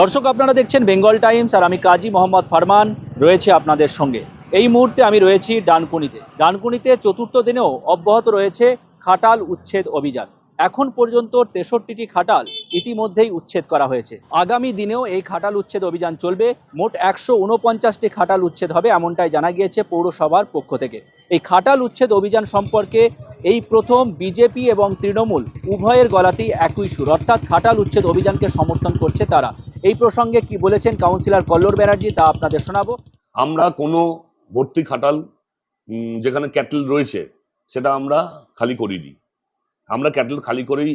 দর্শক, আপনারা দেখছেন বেঙ্গল টাইমস আর আমি কাজী মোহাম্মদ ফারমান রয়েছে আপনাদের সঙ্গে। এই মুহূর্তে আমি রয়েছি ডানকুনিতে। ডানকুনিতে চতুর্থ দিনেও অব্যাহত রয়েছে খাটাল উচ্ছেদ অভিযান। এখন পর্যন্ত তেষট্টিটি খাটাল ইতিমধ্যেই উচ্ছেদ করা হয়েছে। আগামী দিনেও এই খাটাল উচ্ছেদ অভিযান চলবে। মোট একশো উনপঞ্চাশটি খাটাল উচ্ছেদ হবে এমনটাই জানা গিয়েছে পৌরসভার পক্ষ থেকে। এই খাটাল উচ্ছেদ অভিযান সম্পর্কে এই প্রথম বিজেপি এবং তৃণমূল উভয়ের গলাতেই একই সুর। অর্থাৎ খাটাল উচ্ছেদ অভিযানকে সমর্থন করছে তারা। এই প্রসঙ্গে কি বলেছেন কাউন্সিলর কল্লোর ব্যানার্জি তা আপনাদের শোনাবো। আমরা কোনো ভর্তি খাটাল যেখানে ক্যাটেল রয়েছে, সেটা আমরা খালি করিনি। আমরা ক্যাটেল খালি করেই,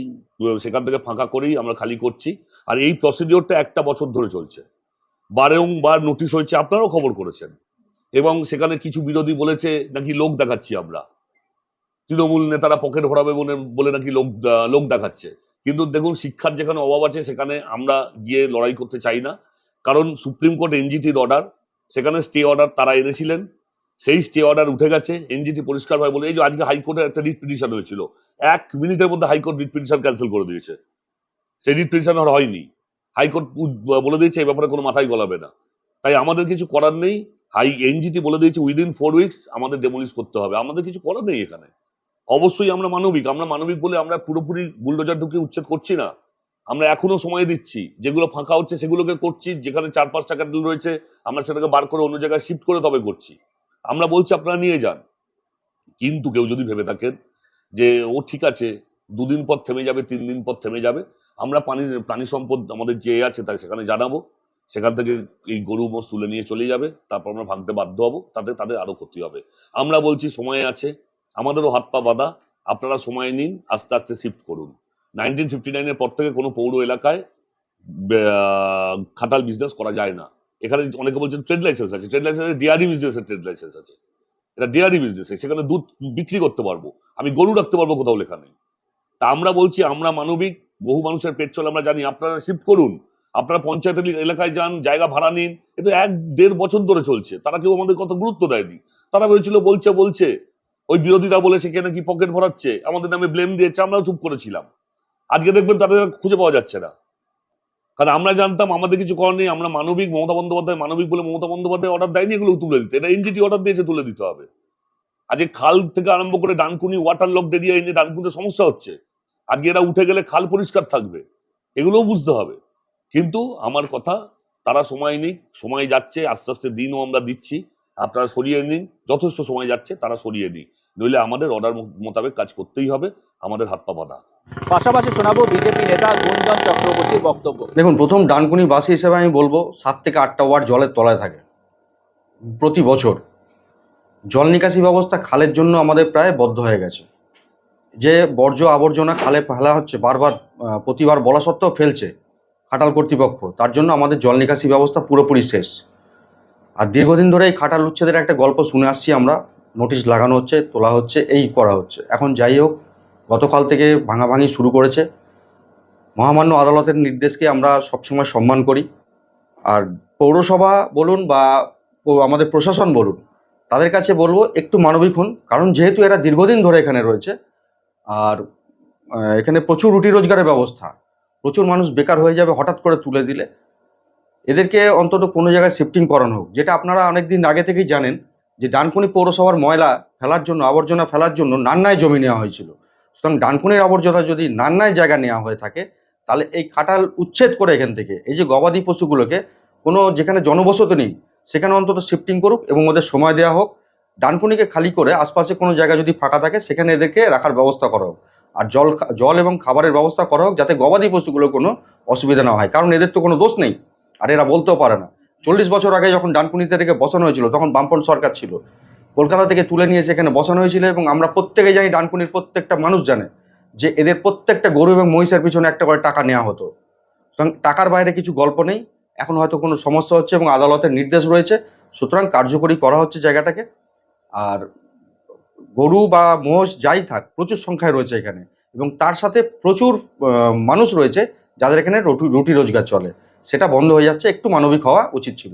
সেখান থেকে ফাঁকা করেই আমরা খালি করছি। আর এই প্রসিডিওরটা একটা বছর ধরে চলছে। বারেংবার নোটিশ হয়েছে, আপনারাও খবর করেছেন। এবং সেখানে কিছু বিরোধী বলেছে, নাকি লোক দেখাচ্ছি আমরা। তৃণমূল নেতারা পকেট ভরাবে বলে বলে নাকি লোক লোক দেখাচ্ছে। কিন্তু দেখুন, শিক্ষার যেখানে অভাব আছে, সেখানে আমরা গিয়ে লড়াই করতে চাই না। কারণ সুপ্রিম কোর্ট এনজিটির অর্ডার সেখানে স্টে অর্ডার তারা এনেছিলেন। সেই স্টে অর্ডার উঠে গেছে, এনজিটি পরিষ্কার ভাবে বলে, এই যে আজকে হাইকোর্টে একটা রিট পিটিশন হয়েছিল, এক মিনিটের মধ্যে হাইকোর্ট রিট পিটিশন ক্যান্সেল করে দিয়েছে। সেই রিট পিটিশন আর হয়নি। হাইকোর্ট বলে দিয়েছে এই ব্যাপারে কোনো মাথায় গলাবে না। তাই আমাদের কিছু করার নেই। হাই, এনজিটি বলে দিয়েছে উইদিন ফোর উইকস আমাদের ডেমোলিশ করতে হবে। আমাদের কিছু করার নেই এখানে। অবশ্যই আমরা মানবিক আমরা মানবিক বলে আমরা পুরোপুরি বুলডোজার ঢুকে উচ্ছেদ করছি না। আমরা এখনও সময় দিচ্ছি। যেগুলো ফাঁকা হচ্ছে সেগুলোকে করছি, যেখানে চার পাঁচটা ক্যান্ডেল রয়েছে, আমরা সেটাকে বার করে অন্য জায়গায় শিফট করে তবে করছি। আমরা বলছি আপনারা নিয়ে যান। কিন্তু কেউ যদি ভেবে থাকেন যে, ও ঠিক আছে, দুদিন পর থেমে যাবে, তিন দিন পর থেমে যাবে। আমরা পানি, প্রাণী সম্পদ আমাদের যে আছে তাই সেখানে জানাব। সেখান থেকে এই গরু মোষ তুলে নিয়ে চলে যাবে। তারপর আমরা ভাঙতে বাধ্য হব। তাতে তাদের আরও ক্ষতি হবে। আমরা বলছি সময় আছে। আমাদেরও হাত পা বাঁধা, আপনারা সময় নিন, আস্তে আস্তে শিফট করুন। নাইনটিন ফিফটি নাইনের পর থেকে কোনো পৌর এলাকায় খাটাল বিজনেস করা যায় না। এখানে অনেকে বলছেন ট্রেড লাইসেন্স আছে। Trade license D R E বিজনেসের ট্রেড লাইসেন্স আছে। এটা ডিআরই বিজনেস সেখানে দুধ বিক্রি করতে পারব। আমি গরু রাখতে পারব কোথাও লেখা নেই। তা আমরা বলছি, আমরা মানবিক, বহু মানুষের পেট চলে, আমরা জানি, আপনারা শিফট করুন। আপনারা পঞ্চায়েত এলি- এলাকায় যান, জায়গা ভাড়া নিন। এটা এক দেড় বছর ধরে চলছে। তারা কেউ আমাদের কত গুরুত্ব দেয়নি। তারা ভেবেছিল বলছে বলছে ওই বিরোধীরা বলে সেখানে কি পকেট ভরাচ্ছে? আমাদের নামে ব্লেম দিয়েছে, আমরাও চুপ করেছিলাম। আজকে দেখবেন তাদের খুঁজে পাওয়া যাচ্ছে না। কারণ আমরা জানতাম আমাদের কিছু করার নেই, আমরা মানবিক, মমতা বন্দ্যোপাধ্যায় মানবিক বলে মমতা বন্দ্যোপাধ্যায় অর্ডার দেয়নি, এগুলো তুলে দিতে। এটা এনজিটি অর্ডার দিয়েছে, তুলে দিতে হবে। আজকে খাল থেকে আরম্ভ করে ডানকুনি ওয়াটার লক এরিয়া এনে ডানকুনিতে সমস্যা হচ্ছে। আজকে এরা উঠে গেলে খাল পরিষ্কার থাকবে। এগুলোও বুঝতে হবে। কিন্তু আমার কথা, তারা সময় নেই, সময় যাচ্ছে, আস্তে আস্তে দিনও আমরা দিচ্ছি। আপনারা সরিয়ে নিন যথেষ্ট সময় যাচ্ছে তারা সরিয়ে নিন নইলে আমাদের অর্ডার মোতাবেক কাজ করতেই হবে আমাদের হাত পা বাঁধা। পাশাপাশি শোনাবো বিজেপি নেতা গুঞ্জন চক্রবর্তীর বক্তব্য। দেখুন প্রথম ডানকুনি বাসী হিসেবে আমি বলব সাত থেকে আটটা ওয়ার্ড জলের তলায় থাকে। প্রতি বছর। জল নিকাশি ব্যবস্থা খালের জন্য আমাদের প্রায় বদ্ধ হয়ে গেছে। যে বর্জ্য আবর্জনা খালে ফেলা হচ্ছে বারবার প্রতিবার বলা সত্ত্বেও ফেলছে খাটাল কর্তৃপক্ষ। তার জন্য আমাদের জল নিকাশি ব্যবস্থা পুরোপুরি শেষ। আর দীর্ঘদিন ধরে এই খাটাল উচ্ছেদের একটা গল্প শুনে আসছি আমরা। নোটিশ লাগানো হচ্ছে, তোলা হচ্ছে, এই করা হচ্ছে। এখন যাই হোক, গতকাল থেকে ভাঙাভাঙি শুরু করেছে। মহামান্য আদালতের নির্দেশকে আমরা সবসময় সম্মান করি। আর পৌরসভা বলুন বা আমাদের প্রশাসন বলুন, তাদের কাছে বলব একটু মানবিক হন। কারণ যেহেতু এরা দীর্ঘদিন ধরে এখানে রয়েছে, আর এখানে প্রচুর রুটি রোজগারের ব্যবস্থা। প্রচুর মানুষ বেকার হয়ে যাবে হঠাৎ করে তুলে দিলে। এদেরকে অন্তত কোনো জায়গায় শিফটিং করানো হোক, যেটা আপনারা অনেক দিন আগে থেকেই জানেন যে ডানকুনি পৌরসভার ময়লা ফেলার জন্য, আবর্জনা ফেলার জন্য নান্নায় জমি নেওয়া হয়েছিল। সুতরাং ডানকুনির আবর্জনা যদি নান্নায় জায়গা নেওয়া হয়ে থাকে, তাহলে এই খাটাল উচ্ছেদ করে এখান থেকে, এই যে গবাদি পশুগুলোকে, কোনো যেখানে জনবসতি নেই, সেখানে অন্তত শিফটিং করুক এবং ওদের সময় দেওয়া হোক। ডানকুনিকে খালি করে আশপাশে কোনো জায়গা যদি ফাঁকা থাকে, সেখানে এদেরকে রাখার ব্যবস্থা করা হোক। আর জল জল এবং খাবারের ব্যবস্থা করা হোক, যাতে গবাদি পশুগুলোর কোনো অসুবিধা না হয়, কারণ এদের তো কোনো দোষ নেই। আর এরা বলতেও পারে না। চল্লিশ বছর আগে যখন ডানকুনিতে রেখে বসানো হয়েছিল, তখন বামপন সরকার ছিল। কলকাতা থেকে তুলে নিয়ে এসে এখানে বসানো হয়েছিল এবং আমরা প্রত্যেকে জানি ডানকুনির প্রত্যেকটা মানুষ জানে যে এদের প্রত্যেকটা গরু এবং মহিষের পিছনে একটা করে টাকা নেওয়া হতো। সুতরাং টাকার বাইরে কিছু গল্প নেই, এখন হয়তো কোনো সমস্যা হচ্ছে এবং আদালতের নির্দেশ রয়েছে। সুতরাং কার্যকরী করা হচ্ছে জায়গাটাকে। আর গরু বা মোষ যাই থাক, প্রচুর সংখ্যায় রয়েছে এখানে এবং তার সাথে প্রচুর মানুষ রয়েছে যাদের এখানে রুটি রুটি রোজগার চলে। সেটা বন্ধ হয়ে যাচ্ছে একটু মানবিক হওয়া উচিত ছিল।